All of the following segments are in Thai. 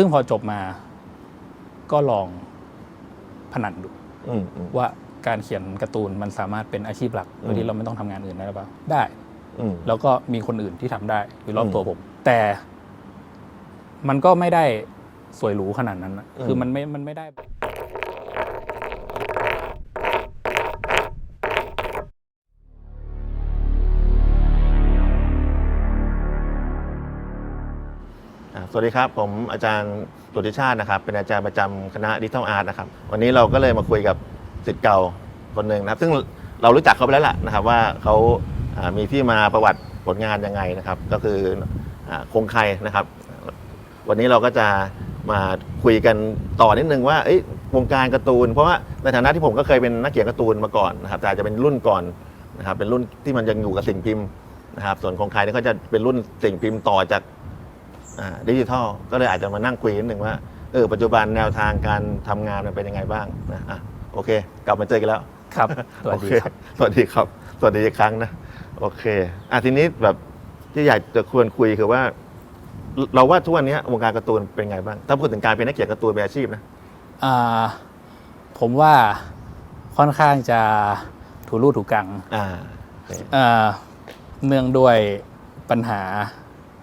ซึ่งพอจบมาก็ลองพนันดู อืมอืมว่าการเขียนการ์ตูนมันสามารถเป็นอาชีพหลักโดยที่เราไม่ต้องทำงานอื่นได้หรือเปล่าได้ อืม แล้วก็มีคนอื่นที่ทำได้อยู่รอบอืมตัวผม แต่มันก็ไม่ได้สวยหรูขนาดนั้นนะอืมคือมันไม่มันไม่ได้อ่าส วัสดีครับ ผมอาจารย์ตุติชาตินะครับ เป็นอาจารย์ประจำคณะดิจิทัลอาร์ตนะครับ วันนี้เราก็เลยมาคุยกับศิษย์เก่าคนหนึ่งนะครับ ซึ่งเรารู้จักเขาไปแล้วล่ะนะครับ ว่าเขามีที่มาประวัติผลงานยังไงนะครับ ก็คือคงใครนะครับ วันนี้เราก็จะมาคุยกันต่อนิดนึงว่าวงการการ์ตูน เพราะว่าในฐานะที่ผมก็เคยเป็นนักเขียนการ์ตูนมาก่อนนะครับแต่จะเป็นรุ่นก่อนนะครับเป็นรุ่นที่มันยังอยู่กับสิ่งพิมพ์นะครับ ส่วนคงใครนี่ก็จะเป็นรุ่นสิ่งพิมพ์ต่อจาก ดิจิทัลก็เลยอาจจะมานั่งคุยนิดหนึ่งว่าเออปัจจุบันแนวทางการทำงานมันเป็นยังไงบ้างนะอะโอเค กลับมาเจอกันแล้ว ครับสวัสโอดีเคครับสวัสดีครับ สวัสดีอีกครั้งนะ โอเคอะทีนี้แบบที่อยากจะควรคุยคือว่า เราว่าทุกวันนี้วงการการ์ตูนเป็นไงบ้าง ถ้าพูดถึงการเป็นนักเขียนการ์ตูนเป็นอาชีพนะ อ่าผมว่าค่อนข้างจะถูรูถูกังอ่าโอเคอ่าเนื่องด้วยปัญหา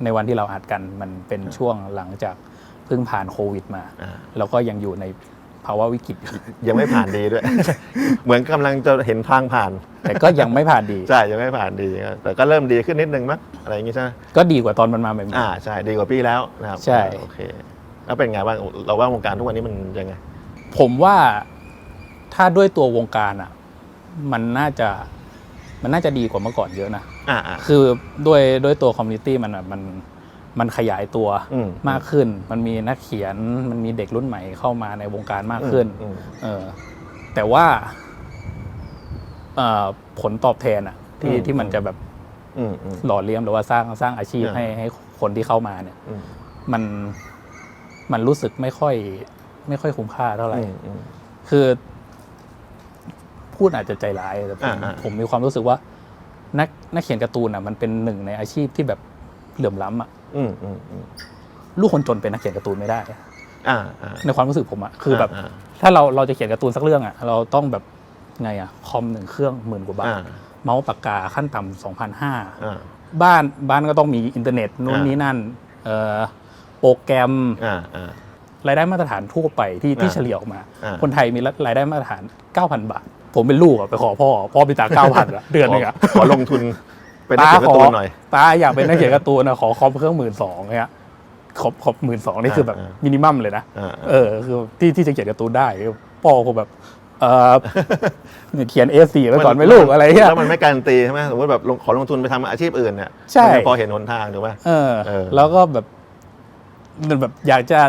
ในวันที่เราอัดกันมันเป็นช่วงหลังจากเพิ่งผ่านโควิดมาอ่าแล้วก็ยังอยู่ในภาวะวิกฤตอยู่ยังไม่ผ่านดีด้วย เหมือนกำลังจะเห็นทางผ่าน แต่ก็ยังไม่ผ่านดี ใช่ยังไม่ผ่านดี แต่ก็เริ่มดีขึ้นนิดนึงมั้งอะไรอย่างงี้ใช่ไหมก็ดีกว่าตอนมันมาใหม่อ่าใช่ดีกว่าปีแล้วนะครับใช่โอเคแล้วเป็นไงบ้างเราว่าวงการทุกวันนี้มันยังไงๆผมว่าถ้าด้วยตัววงการอะ มันน่าจะมันน่าจะดีกว่าเมื่อก่อนเยอะนะ อ่าอ่า คือด้วยด้วยตัวคอมมูนิตี้มันอะมันมันขยายตัวอืม มากขึ้น มันมีนักเขียนมันมีเด็กรุ่นใหม่เข้ามาในวงการมากขึ้น อืม เออแต่ว่าเอ่อผลตอบแทนอะที่อืม ที่มันจะแบบอืมอืม หล่อเลี้ยงหรือว่าสร้างสร้างอาชีพอ่า ให้ให้คนที่เข้ามาเนี่ย อืมมันมันรู้สึกไม่ค่อย ไม่ค่อยคุ้มค่าเท่าไหร่ อืมอืม คือ พูดอาจจะใจร้ายแต่ผมอ่าอ่า ผมมีความรู้สึกว่า นักนักเขียนการ์ตูนอะมันเป็นหนึ่งในอาชีพที่แบบเหลื่อมล้ำอะอืมอืมอืมลูกคนจนเป็นนักเขียนการ์ตูนไม่ได้อะอ่าอ่า ในความรู้สึกผมอะคือแบบ อ่า ถ้าเราเราจะเขียนการ์ตูนสักเรื่องอะเราต้องแบบไงอะคอมหนึ่งเครื่องหมื่นกว่าบาอ่าทเมาส์ปากกาขั้นต่ำสองพันห้า อ่า บ้านบ้านก็ต้องมีอินเทอร์เน็ตนู่นอ่านี่ นี่นั่นเอ่อโปรแกรมอ่าอ่า รายได้มาตรฐานทั่วไปที่ที่อ่าเฉลี่ยออกมา อ่า คนไทยมีรายได้มาตรฐาน 9,000 บาท ผมเป็นลูกอะไปขอพ่อ พ่อมีตังเก้าพันอะเดือนหนึงอะ ขอลงทุนเป็นนักเขียนการ์ตูนหน่อย ตาอยากเป็นนักเขียนการ์ตูนอะขอคอมเครื่องหมื่นสองเนี่ยขอบขอบหมื่นสองนี่คือแบบอ่ามินิมัมเลยนะอ่าเออคือที่ที่จะเขียนการ์ตูนได้พ่อคงแบบเออเขียน A4 ไว้ก่อนไหม่ลูกอะไรเงี้ย แล้วมันไม่การันตีใช่ไหมสมมติแบบลงขอลงทุนไปทำอาชีพอื่นเนี่ยใช่ มันจะพอเห็นหนทางถูกไหม เออ เออแล้วก็แบบมันแบบอยากจะ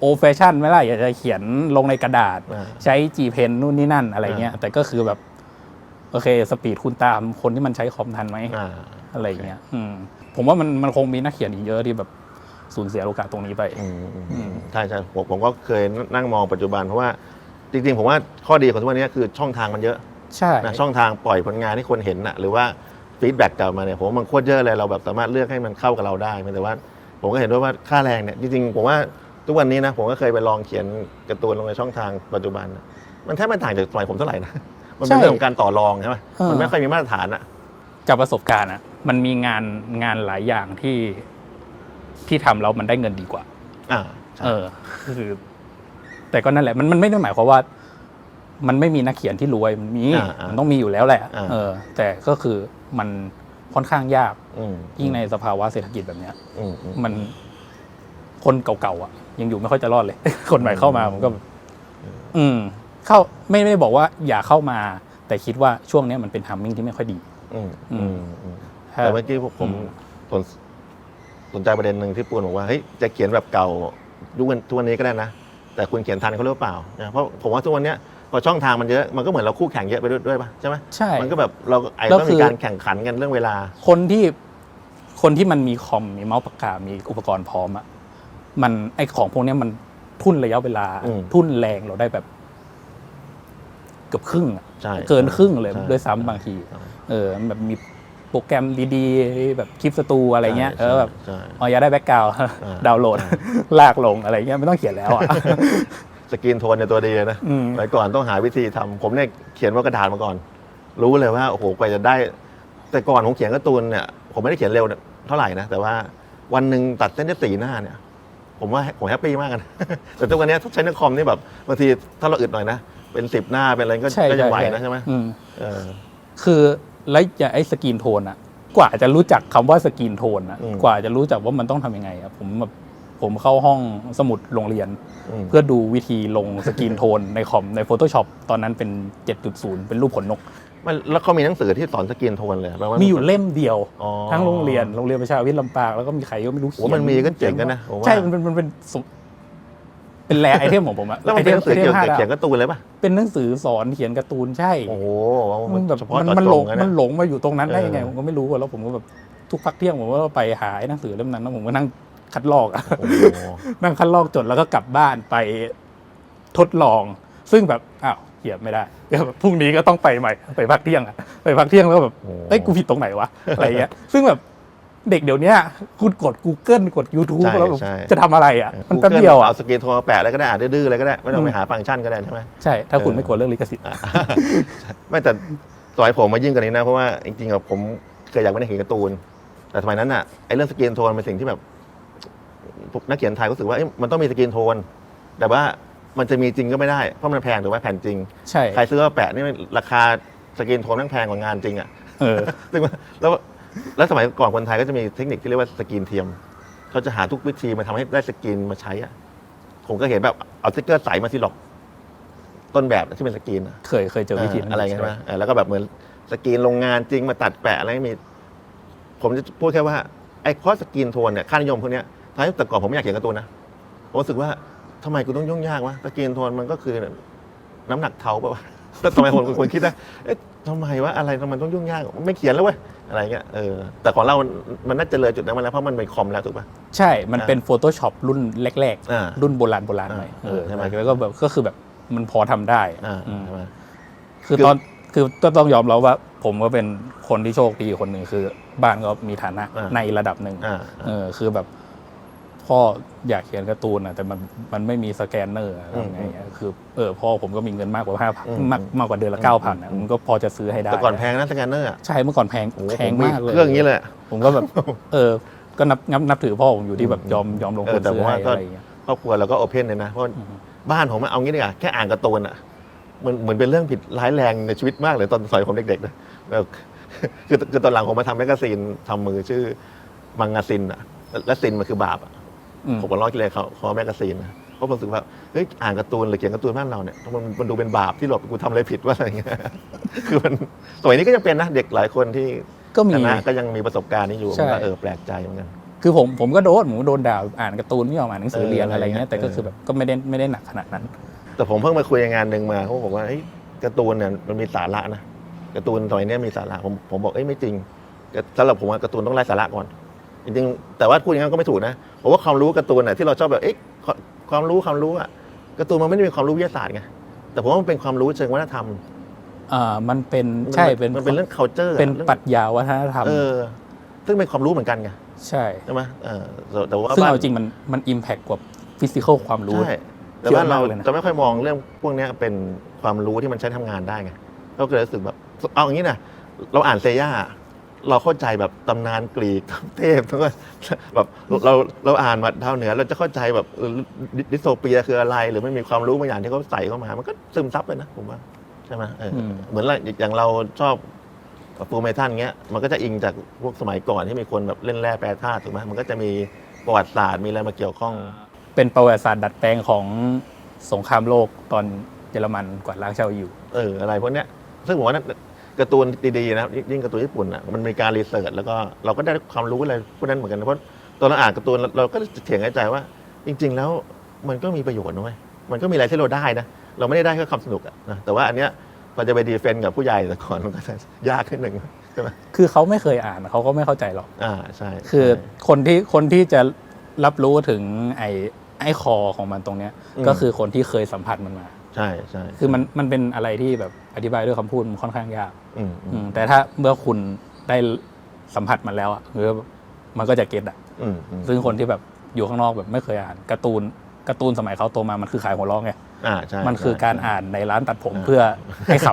โอแฟชั่นไหม่ล่ะอยากจะเขียนลงในกระดาษอ่าใช้ G Pen นู่นนี่นั่นอะไรเงี้ยอ่าแต่ก็คือแบบ โอเคสปีดคุณตามคนที่มันใช้คอมทันไหมอ่าอะไรเงี้ยอืมผมว่ามันมันคงมีนักเขียนอีกเยอะที่แบบสูญเสียโอกาสตรงนี้ไปอืมอืมอืมใช่ใช่ผมผมก็เคยนั่งมองปัจจุบันเพราะว่าจริงๆ ผมว่าข้อดีของทุกวันนี้คือช่องทางมันเยอะใช่นะช่องทางปล่อยผลงานให้คนเห็นนะหรือว่าฟีดแบ็กกลับมาเนี่ยผมว่ามันโคตรเยอะเลยเราแบบสามารถเลือกให้มันเข้ากับเราได้แต่ว่า ผมก็เห็นด้วยว่าค่าแรงเนี่ยจริงๆผมว่า ทุกวันนี้นะผมก็เคยไปลองเขียนการ์ตูนลงในช่องทางปัจจุบันนะมันแทบไม่ต่างจากสมัยผมเท่าไหร่นะ มันเป็นเรื่องของการต่อรองใช่ไหมมันไม่ค่อยมีมาตรฐานอะจากประสบการณ์อะมันมีงานงานหลายอย่างที่ที่ทำแล้วมันได้เงินดีกว่า อ่าใช่เออคือ แต่ก็นั่นแหละ มันมันไม่ได้หมายความว่า มันไม่มีนักเขียนที่รวยมันมีอ่าอ่ามัมันต้องมีอยู่แล้วแหละอ่าเออ แต่ก็คือมันค่อนข้างยากอืมยิ่งในสภาวะเศรษฐกิจแบบเนี้ยอืมอืมมันคนเก่าๆอะ ยังอยู่ไม่ค่อยจะรอดเลย คนใหม่เข้ามามันก็แบบอืม เข้าไม่ไม่ได้บอกว่าอย่าเข้ามา แต่คิดว่าช่วงเนี้ยมันเป็นทัมมิ่งที่ไม่ค่อยดี อืมอือืมมอืมถ้าแต่เมื่อกี้ผมอืมสนสนใจประเด็นหนึ่งที่ปูนบอกว่าเฮ้ยจะเขียนแบบเก่ายุควันทุกวันนี้ก็ได้นะแต่คุณเขียนทันเขาหรือเปล่านะเพราะผมว่าทุกวันเนี้ยพอช่องทางมันเยอะมันก็เหมือนเราคู่แข่งเยอะไปด้วยด้วยป่ะใช่ไหมใช่มันก็แบบเราไอ้แล้วต้องคืมีอการแข่งขันกันเรื่องเวลา คนที่คนที่มันมีคอมมีเมาส์ปากกา มีอุปกรณ์พร้อมอะ มันไอของพวกเนี้ยมันทุ่นระยะเวลา อืมทุ่นแรงเราได้แบบ เกือบครึ่งอะใช่เกินครึ่งเลยใช่ด้วยซ้ำบางที ใช่ เออมันแบบมีโปรแกรมดีๆ แบบคลิปสตูอะไรเงี้ยใช่เออแบบใช่ อ๋ออยากได้แบ็กกราวดาวน์โหลด ลากลงอะไรเงี้ยไม่ต้องเขียนแล้วอะ สกรีนโทนในยตัวดีเลยนะอืมไปก่อนต้องหาวิธีทำผมเนี่ยเขียนว่ากระดาษมาก่อน รู้เลยว่าโอ้โหกว่าจะได้ แต่ก่อนผมเขียนการ์ตูนเนี่ยผมไม่ได้เขียนเร็วเท่าไหร่นะแต่ว่าวันหนึ่งตัดเส้นได้สี่หน้าเนี่ย ผมว่าผมแฮปปี้มากกัน แต่ทุกวันนี้ถ้าใช้ในคอมนี่แบบบางทีถ้าเราอึดหน่อยนะ เป็นสิบหน้าเป็นอะไรก็ใช่ก็ยังใช่ไหวนะใช่ไหมอืมเออ คือแล้วอย่างไอ้สกรีนโทนอะกว่าจะรู้จักคำว่าสกรีนโทนอะอืม กว่าจะรู้จักว่ามันต้องทำยังไงอะผมแบบผมเข้าห้องสมุดโรงเรียน อืมเพื่อดูวิธีลงสกรีนโทนในคอมใน Photoshop ตอนนั้นเป็น 7.0 เป็นรูปขนนก มันแล้วเขามีหนังสือที่สอนสกรีนโทนเลยแปลว่า มีอยู่เล่มเดียว อ๋อ ทั้งโรงเรียนโรงเรียนประชาวิทย์ลำปางแล้วก็มีใครก็ไม่รู้เขีโอ้มันมีก็เจ๋งกันนะผมว่าใช่มันเป็นมันเป็นสมเป็นแรไอเทมของผมอะแล้วมันเป็นหนังสือไทเกี่ยวห้ากับดาวเขียนการ์ตูนเลยป่ะเป็นหนังสือสอนเขียนการ์ตูนใช่ โอ้โหมันแบบเฉพาะมันต่อมันจหลงงอะมันะนหลงมาอยู่ตรงนั้นได้ยังไงเออ ผมก็ไม่รู้อะแล้วผมก็แบบทุกพักเที่ยงผมก็ไปหาไอ้หนังสือเล่มนั้นแล้วผมก็นั่งคัดลอกอะ โอ้โห นั่งคัดลอกจดแล้วก็กลับบ้านไปทดลอง ซึ่งแบบอ้าวเขียนไม่ได้เดี๋ยวแบบพรุ่งนี้ก็ต้องไปใหม่ไปพักเที่ยงอะไปพักเที่ยงแล้วแบบโอ้โหเอ้ยกูผิดตรงไหนวะอะไรเงี้ยซึ่งแบบเด็กเดี๋ยวเนี้ยคุณกด Google กด YouTube ใช่แล้วแบบใช่ จะทำอะไรอะ มันแป๊บ Google เดียวอะ เอาสกรีนโทนมาแปะอะไรก็ได้อ่านดื้อๆอะไรก็ได้ ไม่ต้องไปอืมหาฟังก์ชันก็ได้ใช่ไหม ใช่ ถ้าคุณเออไม่กลัวเรื่องลิขสิทธิ์ ไม่แต่สมัยผมมายิ่งกว่านี้นะ เพราะว่าจริงๆอะผมเคยอยากเป็นนักเขียนการ์ตูน แต่สมัยนั้นอะไอ้เรื่องสกรีนโทนเป็นสิ่งที่แบบพวกนักเขียนไทยก็รู้สึกว่าเอ๊ะมันต้องมีสกรีนโทน แต่ว่า มันจะมีจริงก็ไม่ได้ เพราะมันแพงถูกไหมแผ่นจริง ใช่ใครซื้อมาแปะนี่มันราคาสกรีนโทนนั่งแพงกว่างานจริงอะเออซึ่งว่าแล้วแล้วสมัยก่อนคนไทยก็จะมีเทคนิคที่เรียกว่าสกรีนเทียมเขาจะหาทุกวิธีมาทำให้ได้สกรีนมาใช้อะผมก็เห็นแบบเอาสติ๊กเกอร์ใสมาที่หลอก ต้นแบบที่เป็นสกรีนอะเคยเคยเจอวิธีนั้นอะไรเงี้ยใช่ไหมเออแล้วก็แบบเหมือนสกรีนโรงงานจริงมาตัดแปะอะไรไม่มี ผมจะพูดแค่ว่าไอ้เพราะสกรีนโทนเนี่ยค่านิยมพวกเนี้ยท้ายแต่ก่อนผมไม่อยากเขียนการ์ตูนนะผมรู้สึกว่า ทำไมกูต้องยุ่งยากวะสกรีนโทนมันก็คือ น้ำหนักเทาปะวะแล้วทำไมคนคนคิดนะเอ๊ะทำไมวะอะไรทำไมต้องยุ่งยากไม่เขียนแล้วเว้ยอะไรเงี้ยเออแต่ของเรา มันมันน่าจะเลยจุดนั้นมาแล้วเพราะมันเป็นคอมแล้วถูกปะใช่ มันเป็น Photoshop รุ่นแรกอ่าๆ รุ่นโบราณโบราณหน่อยอ่าเออใช่ไหม แล้วก็แบบก็คือแบบมันพอทำได้อ่าอืม ใช่ไหมคือคือตอนคือก็ต้องยอมรับว่า ผมก็เป็นคนที่โชคดีคนหนึ่งคือ บ้านก็มีฐานะอ่าในระดับหนึ่งอ่าเออคือแบบ พ่ออยากเขียนการ์ตูนอะแต่มันมันไม่มีสแกนเนอร์อะทำไงอะคือเออพ่อผมก็มีเงินมากกว่าห้าพันอืมมากมากกว่าเดือนละเก้าพันอะมันก็พอจะซื้อให้ได้แต่ก่อนแพงนะสแกนเนอร์อะใช่เมื่อก่อนแพงโอ้โหแพงมากเลยเครื่องอย่างนี้เลยอะผมก็แบบเออก็นับนับนับถือพ่อผมอยู่ที่แบบยอมยอมลงทุนเออแต่ซื้อว่าให้ก็อะไรอย่างเงี้ยครอบครัวเราก็โอเพนเลยนะเพราะอืมบ้านผมอะเอางี้ดีกว่าแค่อ่านการ์ตูนอะมันเหมือนเป็นเรื่องผิดร้ายแรงในชีวิตมากเลยตอนสมัยผมเด็กๆนะแบบคือคือตอนหลังผมมาทำแมกกาซีนทำมือชื่อมังงาซินอะและซินมันคือบาปอะอืม ผมก็ร้องกิเลสเขาเขาแมกกาซีนนะเพราะผมรู้สึกว่าเฮ้ยอ่านการ์ตูนหรือเขียนการ์ตูนบ้านเราเนี่ยมันมันดูเป็นบาปที่เรากูทำอะไรผิดว่าอะไรเงี้ยคือมันสมัยนี้ก็ยังเป็นนะเด็กหลายคนที่ก็มี คณะก็ยังมีประสบการณ์นี้อยู่ใช่ผมก็เออแปลกใจเหมือนกัน คือผมผมก็โดนผมก็โดนด่าอ่านการ์ตูนไม่ยอมอ่านหนังสือเออเรียนอะไรอะไรเงี้เงี้ยย แต่ก็คือแบบก็ไม่ได้ไม่ได้หนักขนาดนั้น แต่ผมเพิ่งมาคุยในงานหนึ่งมาเขาบอกว่าเฮ้ยการ์ตูนเนี่ยมันมีสาระนะการ์ตูนสมัยเนี้ยมีสาระผมผมบอกเอ้ยไม่จริงสำหรับผมว่าการ์ตูนต้องไล่สาระก่อน จริงๆแต่ว่าพูดอย่างนั้นก็ไม่ถูกนะผมว่าความรู้การ์ตูนน่ะที่เราชอบแบบเอ๊ะความความรู้ความรู้อะการ์ตูนมันไม่ได้มีความรู้วิทยาศาสตร์ไงแต่ผมว่ามันเป็นความรู้เชิงวัฒนธรรมอ่ามันเป็นใช่เป็นมันเป็นเรื่อง culture อะเป็นรื่องปรัชญาวัฒนธรรมเออซึ่งเป็นความรู้เหมือนกันไงใช่ใช่ไหมเออแต่แต่ว่าซึ่งบ้านเอาจริงมันมันอิมแพคกว่าฟิสิกอลความรู้ใช่แต่ว่าเราเยอะมากเลยนะจะไม่ค่อยมองเรื่องพวกเนี้ยเป็นความรู้ที่มันใช้ทำงานได้ไงเราก็เลยรู้สึกแบบเอาอย่างนี้นะเราอ่านเซย่า เราเข้าใจแบบตำนานกรีกเทพแล้วก็แบบเราเราอ่านมาดาวเหนือ เราจะเข้าใจแบบเออดิดิสโทเปียคืออะไร หรือมันมีความรู้บางอย่างที่เขาใส่เข้ามา มันก็ซึมซับเลยนะผมว่าใช่ไหมเอออมเหมือนเราอย่างเราชอบฟูเมทันเงี้ยมันก็จะอิงจากพวกสมัยก่อนที่มีคนแบบเล่นแร่แปรธาตุถูกไหมมันก็จะมีประวัติศาสตร์มีอะไรมาเกี่ยวข้อง เป็นประวัติศาสตร์ดัดแปลงของสงครามโลกตอนเยอรมันกวาดล้างชาวยิวเอออะไรพวกเนี้ยซึ่งผมว่านั่น การ์ตูนดีๆนะครับยิ่งการ์ตูนญี่ปุ่นอะมันมีการรีเสิร์ชแล้วก็เราก็ได้ความรู้อะไรพวกนั้นเหมือนกันนะเพราะตอนเราอ่านการ์ตูนเราเราก็จะเถียงในใจว่า จริง ๆ แล้วมันก็มีประโยชน์นะเว้ยมันก็มีอะไรที่เราได้นะ เราไม่ได้ได้แค่ความสนุกอะนะแต่ว่าอันเนี้ยพอจะไปดีเฟนต์กับผู้ใหญ่แต่ก่อนมันก็จะยากขึ้นหนึ่งใช่ไหมคือเขาไม่เคยอ่านเขาก็ไม่เข้าใจหรอก อ่าใช่คือใช่คนที่คนที่จะรับรู้ถึงไอ้ไอ้คอของมันตรงเนี้ยอืมก็คือคนที่เคยสัมผัสมันมา ใช่ใช่คือมันมันเป็นอะไรที่แบบอธิบายด้วยคำพูดมันค่อนข้างยากอืมอือืมมแต่ถ้าเมื่อคุณได้สัมผัสมันแล้วอะคือมันก็จะเก็ตอะ อืมอืมซึ่งคนที่แบบอยู่ข้างนอกแบบไม่เคยอ่านการ์ตูนการ์ตูนสมัยเขาโตมามันคือขายหัวเราะไงอ่าใช่มันคือใช่ การใช่อ่านในร้านตัดผมอ่าเพื่อให้ข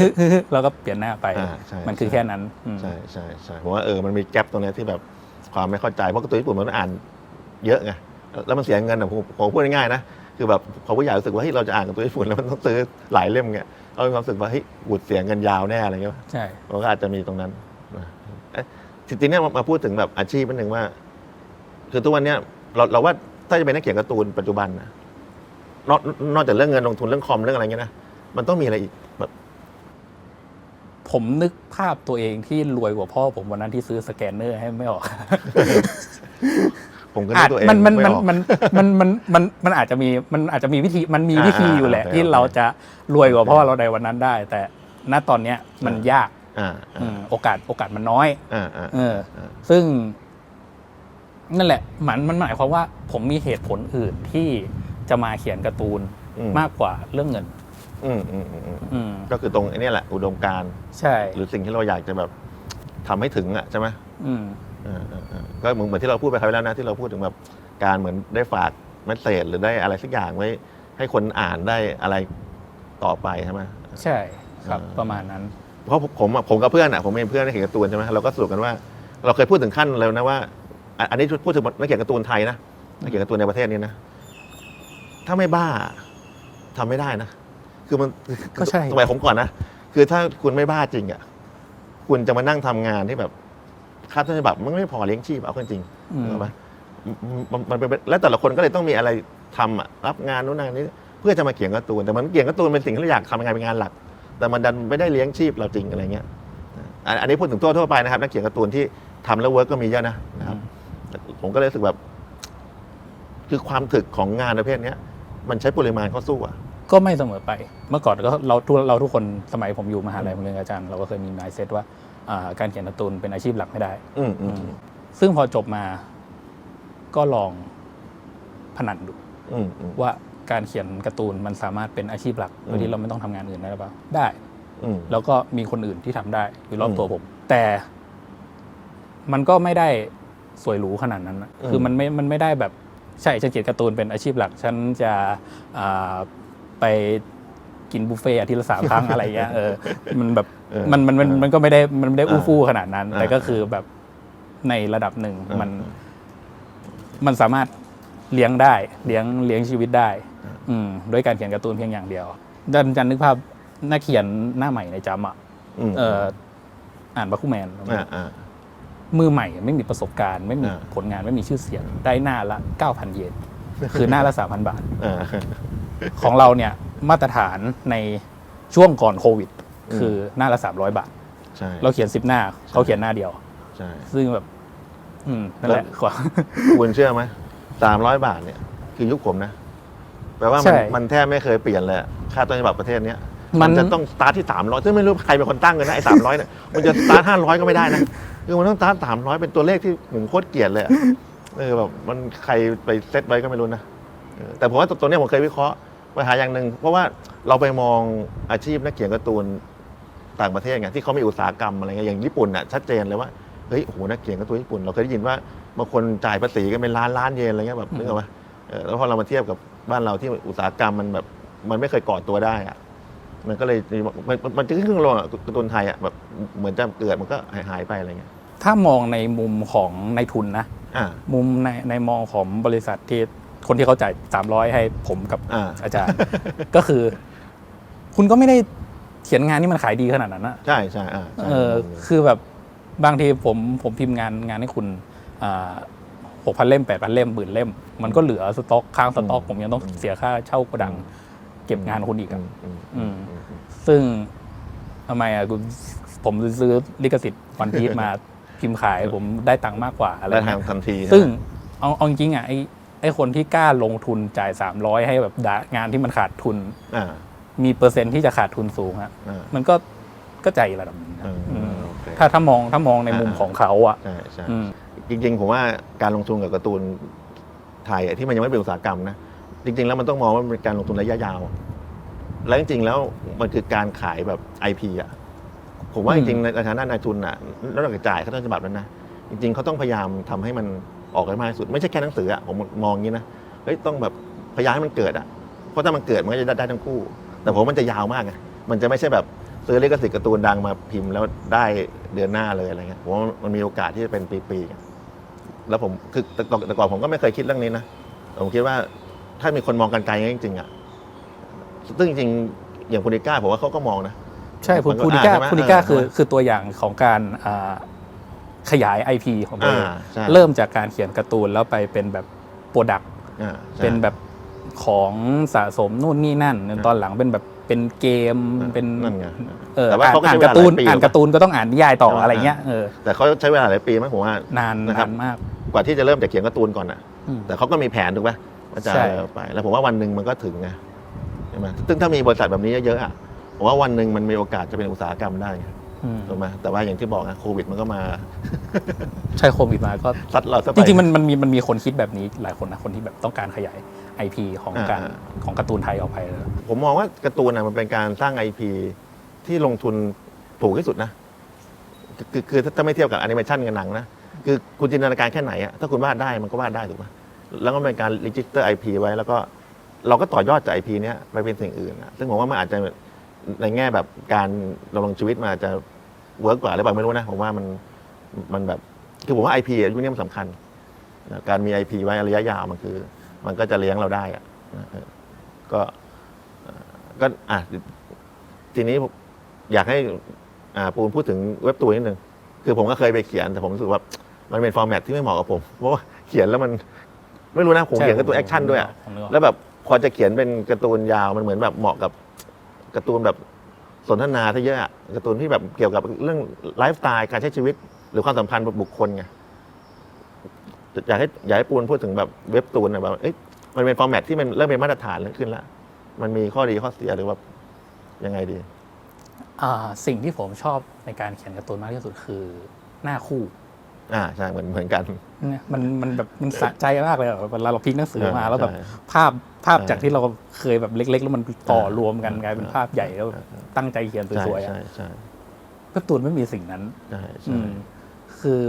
ำ แล้วก็เปลี่ยนหน้าไป อ่าใช่มันคือใช่ แค่นั้นอืม ใช่ใช่ใช่ผมว่าเออมันมีแกลบตรงเนี้ยที่แบบความไม่เข้าใจเพราะการ์ตูนญี่ปุ่นมันอ่านเยอะไงแล้วมันเสียเงินอะผมผมพูดง่ายๆนะ คือแบบพอผู้ใหญ่รู้สึกว่าเฮ้ยเราจะอ่านการ์ตูนญี่ปุ่นแล้วมันต้องซื้อหลายเล่มเงี้ยเรามีความรู้สึกว่าเฮ้ยบุดเสียเงินยาวแน่อะไรเงี้ยใช่มันก็อาจจะมีตรงนั้นนะเอ๊ะทีนี้เนี่ยมามาพูดถึงแบบอาชีพนิดนึงว่า คือทุกวันเนี้ยเราเราว่าถ้าจะเป็นนักเขียนการ์ตูนปัจจุบันนะนอกนอกจากเรื่องเงินลงทุนเรื่องคอมเรื่องอะไรเงี้ยนะมันต้องมีอะไรอีกแบบผมนึกภาพตัวเองที่รวยกว่าพ่อผมวันนั้นที่ซื้อสแกนเนอร์ให้ไม่ออก ผมก็นึอาจกตัวเองมันมันไม่มันออกมันมันมันมันมันอาจจะมีมันอาจจะมีวิธีมันมีอ่าวิธีอยู่แหละโอเคที่โอเคเราจะรวยกว่าพ่อเราในวันนั้นได้ แต่ณตอนเนี้ยมันอ่ายยากอ่าอือ่ามโอกาสโอกาสมันน้อยอ่าอ่าเอออ่าซึ่ง นั่นแหละมันมันหมายความว่า ผมมีเหตุผลอื่นที่จะมาเขียนการ์ตูนอืมมากกว่าเรื่องเงิน อืมอืมอืมอืมอืมก็คือตรงไอ้เนี่ยแหละ อุดมการณ์ใช่ หรือสิ่งที่เราอยากจะแบบทำให้ถึงอะใช่ไหมอืมอ่าอ่าอ่า ก็เหมือนเหมือนที่เราพูดไปคราวที่แล้วนะที่เราพูดถึงแบบการเหมือนได้ฝากเมสเซจหรือได้อะไรสักอย่างไว้ ให้คนอ่านได้อะไรต่อไปใช่ไหมใช่ครับอ่าประมาณนั้น เพราะผมอะผมกับเพื่อนอะผมเป็นเพื่อนนักเขียนการ์ตูนใช่ไหมเราก็สรุปกันว่า เราเคยพูดถึงขั้นแล้วนะว่าอะอันนี้พูดถึงนักเขียนการ์ตูนไทยนะนักเขียนการ์ตูนในประเทศนี้นะถ้าไม่บ้าทำไม่ได้นะคือมันก็ใช่สมัยผมก่อนนะคือถ้าคุณไม่บ้าจริงอะคุณจะมานั่งทำงานที่แบบ ค่าต้นฉบับมันไม่พอเลี้ยงชีพเอาเข้าจริงอืมถูกไหมมันมันเป็นแล้วแต่ละคนก็เลยต้องมีอะไรทำอะรับงานนู้นงานนี้ เพื่อจะมาเขียนการ์ตูนแต่มันเขียนการ์ตูนเป็นสิ่งที่เราอยากทำงานเป็นงานหลัก แต่มันดันไม่ได้เลี้ยงชีพเราจริงอะไรเงี้ยอันอันนี้พูดถึงทั่วทั่วๆไปนะครับนักเขียนการ์ตูนที่ทำแล้วเวิร์กก็มีเยอะนะนะครับ ผมก็เลยรู้สึกแบบ คือความถึกของงานประเภทเนี้ยมันใช้ปริมาณเข้าสู้อะก็ไม่เสมอไป เมื่อก่อนก็เราทุกเราทุกคนสมัยผมอยู่มหาลัยผมเรียนกับอาจารย์ เราก็เคยมีมายเซตว่าอ่า การเขียนการ์ตูนเป็นอาชีพหลักไม่ได้ อืมอืมซึ่งพอจบมาก็ลองพนันดู อืมอืมว่าการเขียนการ์ตูนมันสามารถเป็นอาชีพหลักโดยที่เราไม่ต้องทำงานอื่นได้หรือเปล่าได้ อืม แล้วก็มีคนอื่นที่ทำได้อยู่รอบอืมตัวผม แต่มันก็ไม่ได้สวยหรูขนาดนั้นนะอืม คือมันไม่มันไม่ได้แบบใช่ฉันเขียนการ์ตูนเป็นอาชีพหลัก ฉันจะอ่าไปกินบุฟเฟ่ต์อาทิตย์ละสามครั้ง อะไรเงี้ยเออมันแบบเออ มันมันมันมันก็ไม่ได้มันไม่ได้อ่าอู้ฟู่ขนาดนั้นอ่าแต่ก็คือแบบในระดับหนึ่งอ่ามัมันมันสามารถเลี้ยงได้เลี้ยงเลี้ยงชีวิตได้ อืมด้วยการเขียนการ์ตูนเพียงอย่างเดียวดันจันนึกภาพนักเขียนหน้าใหม่ในจำอะอืมเอออ่านบัคคูแมนอ่าอ่ามือใหม่ไม่มีประสบการณ์ ไม่มีอ่าผลงานไม่มีชื่อเสียง ได้หน้าละ 9,000 เยน คือหน้าละ 3,000 บาทอ่าของเราเนี่ยมาตรฐานในช่วงก่อนโควิดอืม คือหน้าละ300บาท ใช่เราเขียน10หน้าเขาเขียนหน้าเดียว ใช่ซึ่งแบบ อืมนั่นแหละแล้วขวาคุณเชื่อไหมสามร้อยบาทเนี่ย คือยุคผมนะแปลว่าใช่มันมันแทบไม่เคยเปลี่ยนเลยอะค่าต้นฉบับประเทศเนี้ยมัมันนจะต้องสตาร์ทที่สามร้อยซึ่งไม่รู้ใครเป็นคนตั้งเลยนะไอ้สามร้อยเนี่ยมันจะสตาร์ทห้าร้อยก็ไม่ได้นะคือมันต้องสตาร์ทสามร้อยเป็นตัวเลขที่ผมโคตรเกลียดเลยอะเออแบบมันใครไปเซตไว้ก็ไม่รู้นะเออแต่ผมว่าตัวเนี้ยผมเคยวิเคราะห์ปัญหาอย่างหนึ่งเพราะว่าเราไปมองอาชีพนักเขียนการ์ตูน ต่างประเทศไงที่เขามีอุตสาหกรรมอะไรเงี้ยอย่างญี่ปุ่นอะชัดเจนเลยว่าเฮ้ยโอ้โหนักเขียนการ์ตูนญี่ปุ่นเราเคยได้ยินว่าบางคนจ่ายภาษีกันเป็นล้านล้านเยนอะไรเงี้ยแบบนึกออกไหมเออแล้วพอเรามาเทียบกับบ้านเราที่อุตสาหกรรมมันแบบมันไม่เคยก่อตัวได้อะมันก็เลยมีมันมันมันจะขึ้นลงอะการ์ตูนไทยอะแบบเหมือนจะเกิดมันก็หายหายไปอะไรเงี้ยถ้ามองในมุมของในทุนนะ อ่า มุมในในมองของบริษัทที่คนที่เขาจ่าย 300 ให้ผมกับอ่า อาจารย์ ก็คือ คุณก็ไม่ได้ เขียนงานที่มันขายดีขนาดนั้นนะใช่ใช่อ่าใช่เออคือแบบบางทีผมผมพิมพ์งานงานให้คุณหกพันเล่มแปดพันเล่มหมื่นเล่ม มันก็เหลือสต็อกค้างสต็อก ผมยังต้องเสียค่าเช่ากระดัง เก็บงานคุณอีกอือะมอืมอือืมมอืมซึ่งทำไมอะคุณผมซื้อลิขสิทธิ์วันพีชมาพิมพ์ขายผมได้ตังค์มากกว่าอะไรได้เงี้ทายงทันที ซึ่งเอาเอาจริงๆอะไอ้ไอ้คนที่กล้าลงทุนจ่าย300ให้แบบดางานที่มันขาดทุนอ่า มีเปอร์เซ็นต์ที่จะขาดทุนสูงอะอ่า มันก็ก็ใจระดับหนึงนะเอออืมโอเค ถ้าถ้ามองถ้ามองในมุมอ่า ของเขาอะใช่ใช่อืม จริง ๆ ผมว่าการลงทุนกับการ์ตูนไทยอะที่มันยังไม่เป็นอุตสาหกรรมนะ จริง ๆ แล้วมันต้องมองว่ามันเป็นการลงทุนระยะยาวแล้วจริง ๆ แล้วมันคือการขายแบบ IP อะผผมว่าอืจม ริงๆในฐานะนายทุนอะแล้วเราจ่ายเขาต้องฉบับนั้นนะ จริง ๆเขาต้องพยายามทำให้มันออกให้มากที่สุด ไม่ใช่แค่หนังสืออะผมมองอย่างนี้นะเฮ้ยต้องแบบพยายามให้มันเกิดอะเพราะถ้ามันเกิดมันก็จะได้ได้ทั้งคู่ แต่ผมว่ามันจะยาวมากไงมันจะไม่ใช่แบบซื้อลิขสิทธิ์การ์ตูนดังมาพิมพ์แล้วได้เดือนหน้าเลยอะไรเงี้ยผมว่ามันมีโอกาสที่จะเป็นปีๆไงแล้วผมคือแต่ก่อนแต่ก่อนผมก็ไม่เคยคิดเรื่องนี้นะผมคิดว่าถ้ามีคนมองกันไกลจริงๆอะซึ่งจริงๆอย่างคุณดิก้าผมว่าเขาก็มองนะใช่พูมันก็พูนิก้าอ่าใช่ไหมพูนิก้าเออคือใช่ไหมคือตัวอย่างของการอ่าขยาย IP ของตัวเองอ่าใช่เริ่มจากการเขียนการ์ตูนแล้วไปเป็นแบบโปรดักอ่าใช่เป็นแบบ ของสะสมนู่นนี่นั่น ตอนหลังเป็นแบบเป็นเกมเป็นนั่นไงเออแต่ว่าอ่านเขาก็อ่านใช้เวลาการ์ตูนหลายปีอ่านการ์ตูนก็ต้องอ่านนิยายต่ออะไรเงี้ยเออแต่เขาใช้เวลาหลายปีมั้งผมว่านานนะครับนานมาก กว่าที่จะเริ่มจากเขียนการ์ตูนก่อนอะอืมแต่เขาก็มีแผนถูกไหมว่าจะใช่เอาไปแล้วผมว่าวันหนึ่งมันก็ถึงไงใช่ไหมซึ่งถ้ามีบริษัทแบบนี้เยอะๆอะผมว่าวันหนึ่งมันมีโอกาสจะเป็นอุตสาหกรรมได้ไงอืม ถูกไหมแต่ว่าอย่างที่บอกนะโควิดมันก็มา ใช่โควิดมาก็ซัดเราซะไปจริงๆมันมันมีมันมีคนคิดแบบนี้หลายคนนะคนที่แบบต้องการขยาย IP ของอ่าการอ่าของการ์ตูนไทยออกไปเลยผมมองว่าการ์ตูนน่ะมันเป็นการสร้างไอพีที่ลงทุนถูกที่สุดนะคือคือถ้าไม่เทียบกับแอนิเมชันกับหนังนะคือคุณจินตนาการแค่ไหนอะถ้าคุณวาดได้มันก็วาดได้ถูกไหมแล้วก็เป็นการรีจิสเตอร์ไอพีไว้แล้วก็เราก็ต่อยอดจากไอพีนี้ยไปเป็นสิ่งอื่นอะซึ่งผมว่ามันอาจจะ ในแง่แบบการดำรงชีวิตมันอาจจะเวิร์กกว่าหรือเปล่าไม่รู้นะ ผมว่ามันมันแบบคือผมว่าไอพียุคนี้มันสำคัญนะการมีไอพีไว้ระยะยาวมันคือ มันก็จะเลี้ยงเราได้อะนะเออก็ก็อะทีนี้อยากให้อ่าปูนพูดถึงเว็บตูนนิดนึง คือผมก็เคยไปเขียนแต่ผมรู้สึกว่ามันเป็นฟอร์แมตที่ไม่เหมาะกับผม เพราะว่าเขียนแล้วมันไม่รู้นะผมเขียนการ์ตูนแอคชั่นด้วยอะ ผมนึกออก แล้วแบบพอจะเขียนเป็นการ์ตูนยาวมันเหมือนแบบเหมาะกับ การ์ตูนแบบสนทนาที่เยอะการ์ตูนที่แบบเกี่ยวกับเรื่องไลฟ์สไตล์การใช้ชีวิต หรือความสัมพันธ์บุคคลไงอยากให้อยากให้ปูนพูดถึงแบบเว็บตูนนะแบบเอ๊ะมันเป็นฟอร์แมตที่มันเริ่มเป็นมาตรฐานขึ้นแล้วมันมีข้อดีข้อเสียหรือว่ายังไงดีอ่าสิ่งที่ผมชอบในการเขียนการ์ตูนมากที่สุดคือหน้าคู่ อ่าใช่เหมือนเหมือนกัน เนี่ยมันมันแบบมันสะใจมากเลยอะเวลาเราพลิกหนังสือมาเออแล้วแบบใช่ภาพภาพใช่จากที่เราเคยแบบเล็ก ๆ แล้วมันต่อรวมกันเออกลายเป็นภาพใหญ่แล้วตั้งใจเขียนใช่สวยๆอะใช่ใช่การ์ตูนไม่มีสิ่งนั้น ใช่อืใช่มคือ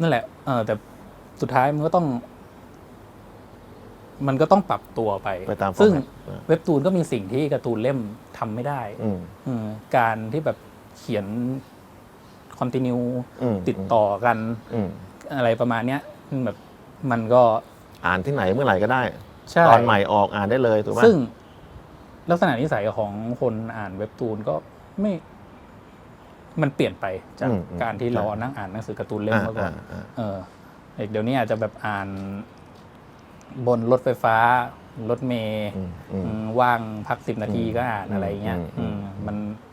นั่นแหละ เออแต่สุดท้ายมันก็ต้อง มันก็ต้องปรับตัวไป ไปตามฟอซึ่งร์แมตเออเว็บตูนก็มีสิ่งที่การ์ตูนเล่มทำไม่ได้ อืม อืมการที่แบบเขียน คอนติเนียอืม ติดต่อกันอืมอะไรประมาณเนี้ยแบบมันก็อ่านที่ไหนเมื่อไหร่ก็ได้ ใช่ ตอนใหม่ออกอ่านได้เลยถูกไหมซึ่งลักษณะนิสัยของคนอ่านเว็บตูนก็ไม่ มันเปลี่ยนไปจากอืมอืมการที่เราใช่นั่งอ่านหนังสือการ์ตูนเล่มอ่าเมื่อก่อนอ่าเออเดี๋ยวนี้อาจจะแบบอ่านบนรถไฟฟ้า รถเมย์อืมอืมอืมว่างพักสิบนาทีอืมก็อ่านอะไรเงี้ยอืมอืมอืมมันใช่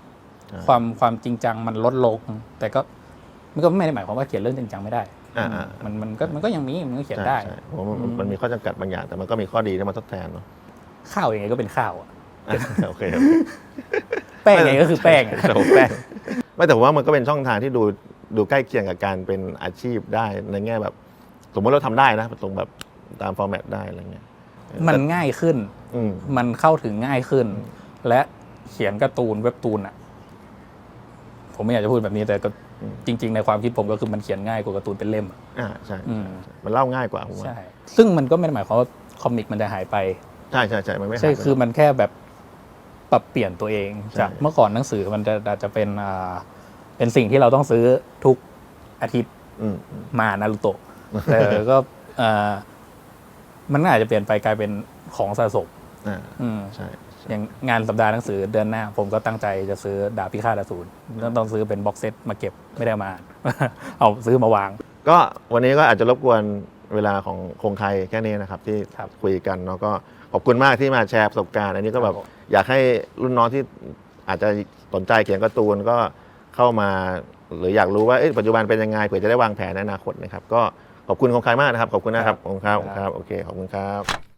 ความความจริงจังมันลดลง แต่ก็มันก็ไม่ได้หมายความว่าเขียนเรื่องจริงจังไม่ได้อ่าอ่ามันมันก็มันก็ยังมีมันก็เขียนใช่ได้ใช่ผมว่ามันอืมมันมีข้อจำกัดบางอย่าง แต่มันก็มีข้อดีที่มาทดแทนเนาะข้าวยังไงก็เป็นข้าวอะอะโอเคโอเคแป้งยังไงก็คือแป้งอะโอ้แป้งไม่แต่ผมว่ามันก็เป็นช่องทางที่ดูดูใกล้เคียงกับการเป็นอาชีพได้ในแง่แบบ สมมติเราทำได้นะตรงแบบตามฟอร์แมตได้อะไรเงี้ยมันง่ายขึ้นอืมมันเข้าถึงง่ายขึ้น และเขียนการ์ตูนเว็บตูนอะ ผมไม่อยากจะพูดแบบนี้แต่ก็จริง ๆ ในความคิดผมก็คือมันเขียนง่ายกว่าการ์ตูนเป็นเล่มอะอ่าใช่อืมใช่มันเล่าง่ายกว่าผมว่าใช่ซึ่งมันก็ไม่ได้หมายความว่าคอมิกมันจะหายไป ใช่ใช่ใช่มันไม่ใช่หายไป คือมันแค่แบบปรับเปลี่ยนตัวเองใช่ จากเมื่อก่อนหนังสือมันจะอาจจะเป็นอ่าเป็นสิ่งที่เราต้องซื้อทุกอาทิตย์อืมอืม มานารุโตะ แต่ก็อ่ามันก็อาจจะเปลี่ยนไปกลายเป็นของสะสม อ่าอืม ใช่ใช่ อย่างงานสัปดาห์หนังสือเดือนหน้า ผมก็ตั้งใจจะซื้อดาบพิฆาตอสูรต้องต้องซื้อเป็นบ็อกเซตมาเก็บไม่ได้เอามาอ่าน เอาซื้อมาวาง ก็วันนี้ก็อาจจะรบกวนเวลาของคงไทยแค่นี้นะครับที่ครับคุยกันเนาะก็ขอบคุณมากที่มาแชร์ประสบการณ์ อันนี้ก็แบบครับผม อยากให้รุ่นน้องที่อาจจะสนใจเขียนการ์ตูนก็เข้ามา หรืออยากรู้ว่าเอ๊ะปัจจุบันเป็นยังไงเผื่อจะได้วางแผนในอนาคตนะครับ ก็ขอบคุณคงไทยมากนะครับ ขอบคุณนะครับขอบคุณครับขอบคุณครับโอเคขอบคุณครับ